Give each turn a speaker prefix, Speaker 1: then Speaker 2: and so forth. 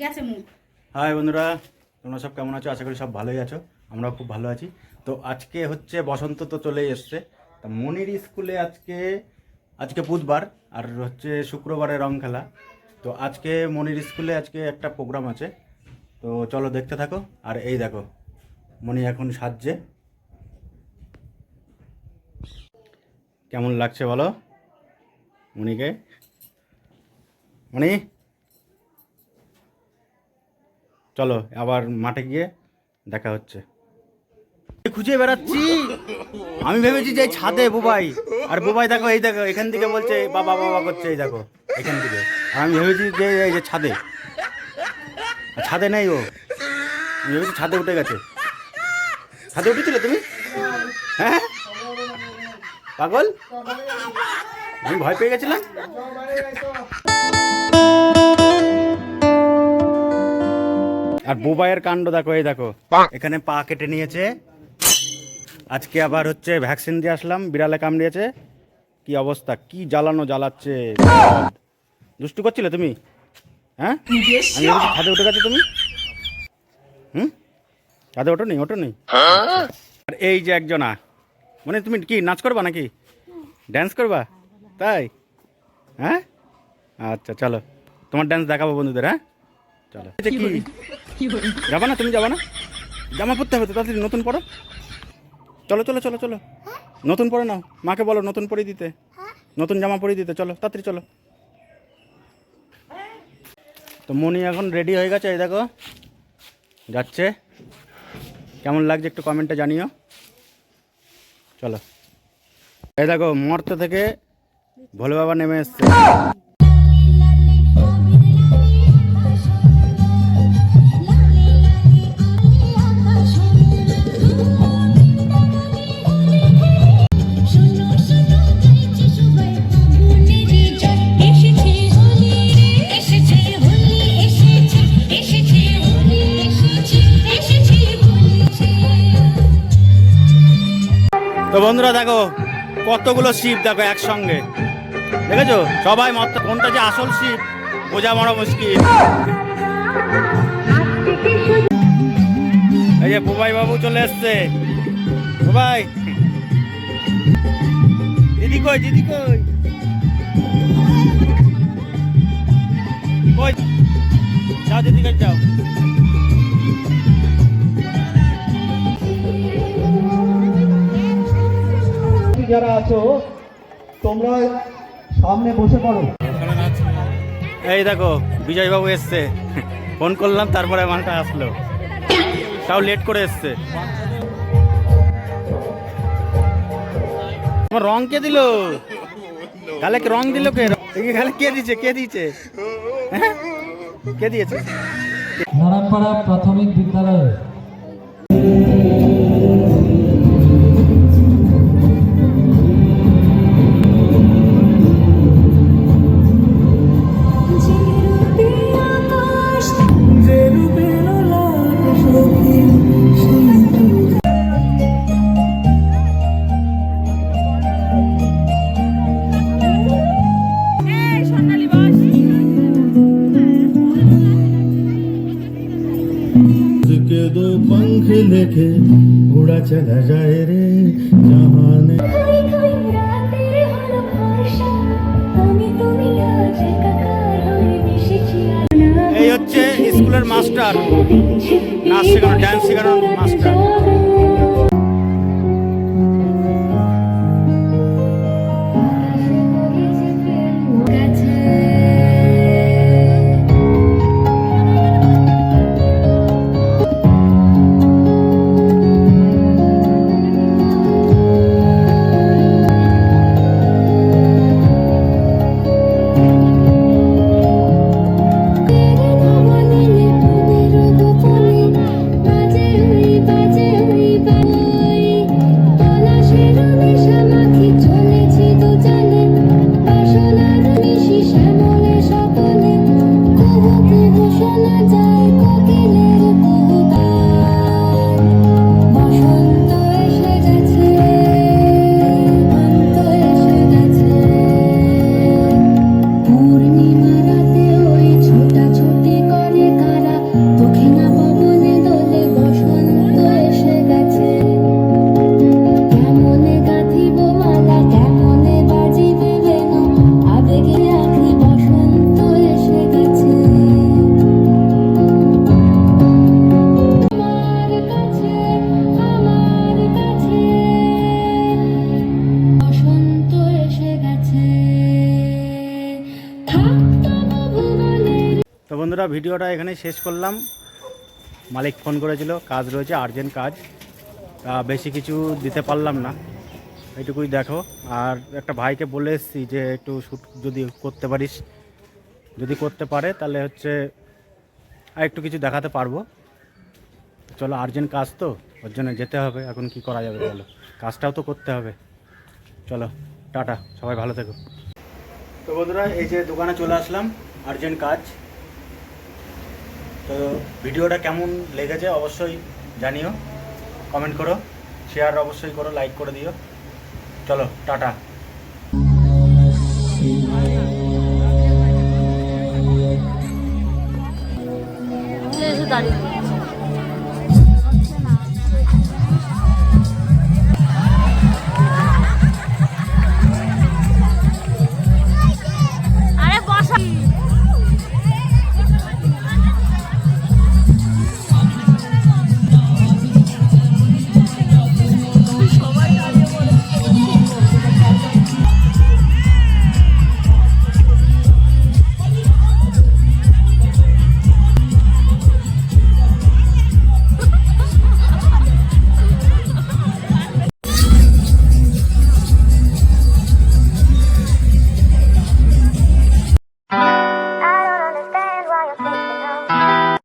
Speaker 1: গেছে
Speaker 2: হাই বন্ধুরা, তোমরা সব কেমন আছো? আশা করি সব ভালোই আছো। আমরাও খুব ভালো আছি। তো আজকে হচ্ছে বসন্ত তো চলেই এসছে। তা মনির স্কুলে আজকে আজকে বুধবার আর হচ্ছে শুক্রবারে রং খেলা। তো আজকে মনির স্কুলে আজকে একটা প্রোগ্রাম আছে। তো চলো দেখতে থাকো। আর এই দেখো, মনি এখন সাজছে। কেমন লাগছে বলো মনিকে? মনি? চলো আবার মাঠে গিয়ে দেখা হচ্ছে। খুঁজে বেড়াচ্ছি। আমি ভেবেছি যে ছাদে বুবাই। আর বুবাই দেখো, এই দেখো, এখান থেকে বলছে, বাবা বাবা করছে, এই দেখো, এখান থেকে। আর আমি ভেবেছি যে এই যে ছাদে। ছাদে নেই ও। আমি ভেবেছি ছাদে উঠে গেছে। ছাদে উঠেছিলে তুমি? হ্যাঁ? পাগল? আমি ভয় পেয়ে গেছিলাম। আর বুবাইয়ের কাণ্ড দেখো এই দেখো। এখানে পা কেটে নিয়েছে। আজকে আবার হচ্ছে ভ্যাকসিন দিয়ে আসলাম বিড়ালে কামড়িয়েছে কি অবস্থা কি জ্বালানো জ্বালাচ্ছে। দুষ্টু করছিলে তুমি? হ্যাঁ? আমি ছাদে উঠে গেছো তুমি? হুম? ছাদে ওঠো নি ওঠো নি আর এই যে একজনা মানে তুমি কি নাচ করবা নাকি? ড্যান্স করবা? তাই? হ্যাঁ? আচ্ছা চলো। তোমার ড্যান্স দেখাবো বন্ধুদের হ্যাঁ? চলো। এটা কি? যাবা না তুমি যাবা না? জামা পরতে হবে তো তাড়াতাড়ি নতুন পরো। চলো চলো চলো চলো। নতুন পরে নাও। মাকে বলো নতুন পরে দিতে। নতুন জামা পরে দিতে। চলো তাড়াতাড়ি চলো। তো মনি এখন রেডি হয়ে গেছে এই দেখো। যাচ্ছে। কেমন লাগছে একটু কমেন্টে জানিও। চলো। এই দেখো মর্ত থেকে ভোলে বাবা নেমে এসছে
Speaker 3: এসেছে।
Speaker 2: বন্ধুরা দেখো, কতগুলো শিব দেখো একসঙ্গে। দেখেছ? সবাই মত কোনটা যে আসল শিব, বোঝা বড় মুশকিল। এই যে বুবাই বাবু চলে এসছে। বুবাই দিদি কই দিদি কই? কই? যাও দিদি কাছে যাও।
Speaker 4: যারা আছো তোমরা সামনে বসে পড়ো।
Speaker 2: এই দেখো বিজয়বাবু এসছে। ফোন করলাম তারপরে মালটা আসলো। তাও লেট করে এসছে। আমার রং কে দিল? গালে কে রং দিল কে? এই গালে কে দিয়েছে? কে দিয়েছে? হ্যাঁ? কে দিয়েছে?
Speaker 5: নারায়ণপাড়া প্রাথমিক বিদ্যালয়ে।
Speaker 6: দেখে উড়া চলা যায় রে জাহানে।
Speaker 2: এই হচ্ছে স্কুলের মাস্টার, নাচ শেখানো ড্যান্স শেখানোর মাস্টার। বন্ধুরা, ভিডিওটা এখানে শেষ করলাম। মালিক ফোন করেছিল, কাজ রয়েছে আর্জেন্ট কাজ। তা বেশি কিছু দিতে পারলাম না। এইটুকুই দেখো। আর একটা ভাইকে বলে এসেছি যে, একটু শ্যুট যদি করতে পারিস, যদি করতে পারে, তাহলে হচ্ছে আর একটু কিছু দেখাতে পারব। চলো আর্জেন্ট কাজ তো, ওর জন্য যেতে হবে, এখন কি করা যাবে বলো? কাজটাও তো করতে হবে। চলো, টাটা, সবাই ভালো থেকো। তো বন্ধুরা, এই যে দোকানে চলে আসলাম আর্জেন্ট কাজ। তো ভিডিওটা কেমন লেগেছে অবশ্যই জানিও কমেন্ট করো শেয়ার অবশ্যই করো লাইক করে দিও। চলো, টাটা।
Speaker 1: দাঁড়িয়ে।